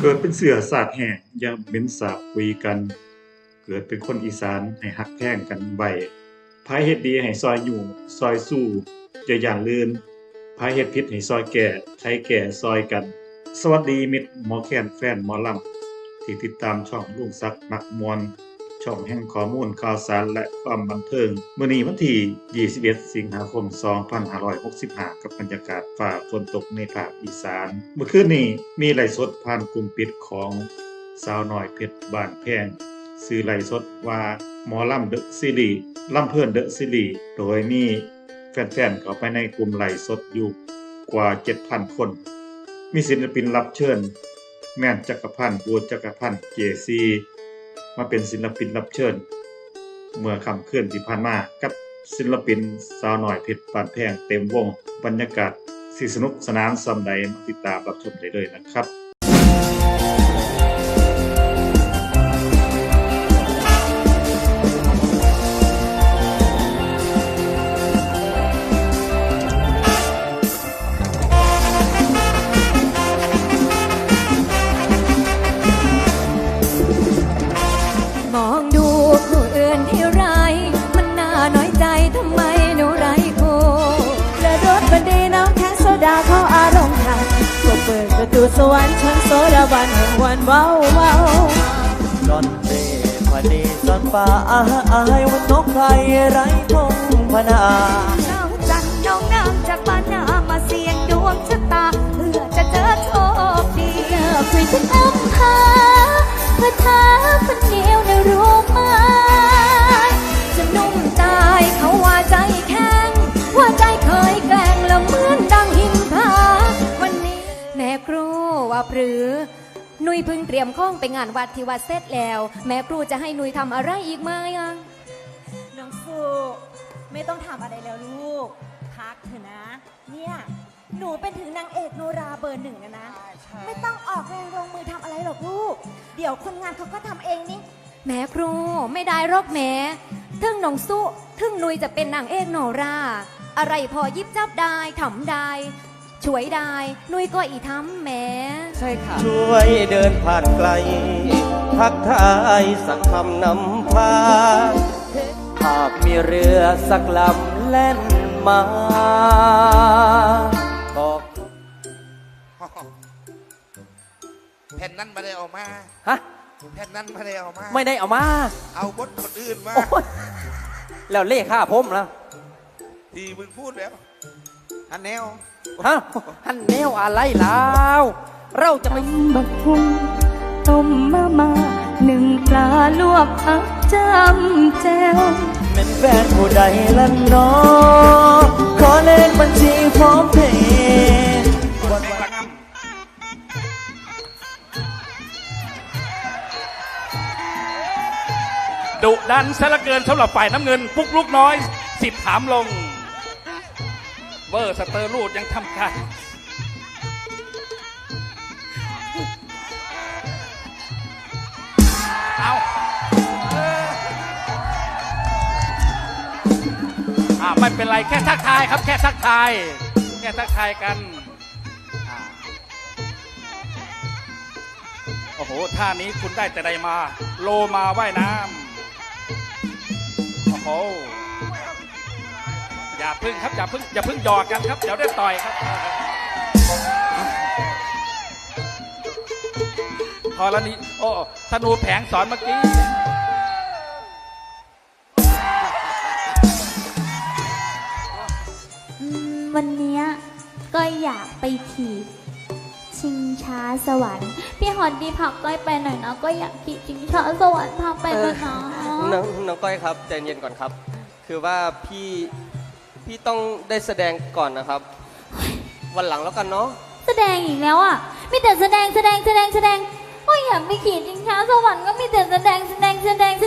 เกิดเป็นเสือสาดแห่งอย่าเป็นสาบคุยกัน เกิดเป็นคนอีสานให้หักแพงกันใบพายเฮ็ดดีให้ซอยอยู่ซอยสู้อย่าอย่างลืนพายเฮ็ดพิษให้ซอยแก่ใช้แก่ซอยกัน สวัสดีมิตรหมอแคนแฟนหมอลำที่ติดตามช่องลุงซักนักมวล ช่องแห่งข้อมูลข่าวสารและความบันเทิงมื้อนี้วันที่ 21 สิงหาคม 2565 กับบรรยากาศฝ่าฝนตกในภาคอีสาน เมื่อคืนนี้มีไลฟ์สดผ่านกลุ่มปิดของสาวน้อยเพชรบ้านแพงซื้อไลฟ์สดว่าหมอลำเดอะซีรีส์ลำเพื่อนเดอะซีรีส์โดยมีแฟนๆเข้าไปในกลุ่มไลฟ์สดอยู่กว่า 7,000 คน มีศิลปินรับเชิญ แม่นจักรพันธ์บูรจักรพันธ์เจซี มาเป็นศิลปินรับเชิญ เมื่อคำเคลื่อนที่ผ่านมากับศิลปินสาวหน่อยเพชรปานแพงเต็มวงบรรยากาศสีสนุกสนานสำใดมาติดตามรับชมได้เลยนะครับ ดูสวรรค์ชนโซดาบันแห่งวันเว้าเว้าดอนเร่พอดีสอนป่าอาอายวันนกใครไร้พงพนา รูว่าปรือ นุยเพิ่งเตรียมข้องไปงานวัดที่วัดเสร็จแล้ว แม่ครูจะให้นุยทำอะไรอีกไหมอะน้องฟูไม่ต้องทำอะไรแล้วลูก พักเถอะนะ เนี่ยหนูเป็นถึงนางเอกโนราเบอร์หนึ่งอะนะ ไม่ต้องออกแรงลงมือทำอะไรหรอกลูก เดี๋ยวคนงานเขาก็ทำเองนี่แม่ครูไม่ได้หรอกแม่ทึ่งหนองสู้ทึ่งนุยจะเป็นนางเอกโนราอะไรพอยิบจับได้ทำได้ ช่วยได้นุยก็อีทำแหม่ใช่ค่ะ ช่วยเดินผ่านไกล ทักทายสักคำนำพาหากมีเรือสักลำแล่นมาก็แผ่นนั้นไม่ได้เออกมา ฮะ แผ่นนั้นไม่ได้เออกมา ไม่ได้เอามา เอาบทคนอื่นมา โอ้ยแล้วเล่ค่าผมนะที่มึงพูดแล้วอันแนว ฮะฮันแนวอะไรแล้วเราจะไปบักฮุงต้มมามาหนึ่งปลาลวกผักจำแจวเป็นแฟนผู้ใดละเนอขอเลขบัญชีพร้อมเพย์ดุดันซะเหลือเกินสำหรับฝ่ายน้ำเงิน ปุกลุกน้อย สิบถามลงเว อร์สเตอร์รูดยังทำการเอาเอ,อ่าไม่เป็นไรแค่ทักทายครับแค่ทักทาย แค่ทักทายกัน โอ้โหท่านี้คุณได้แต่ใดมา โลมาว่ายน้ำโอ้โห อย่าพึ่งครับอย่าพึ่งอย่าพึ่งหยอกกันครับเดี๋ยวได้ต่อยครับ พอแล้วนี้โอ้ธนูแผงสอนเมื่อกี้อืมวันเนี้ยก็อยากไปขี่ชิงช้าสวรรค์พี่ฮอตดีพักก้อยไปหน่อยนะก็อยากขี่ชิงช้าสวรรค์พาไปเลยนะน้องน้องก้อยครับใจเย็นก่อนครับ คือว่าพี่ พี่ต้องได้แสดงก่อนนะครับ วันหลังแล้วกันเนาะแสดงอีกแล้วอะมีแต่แสดงแสดงแสดงแสดงโอ้ยอยากไปขี่ชิงช้าสวรรค์ก็มีแต่แสดงแสดงแสดงแส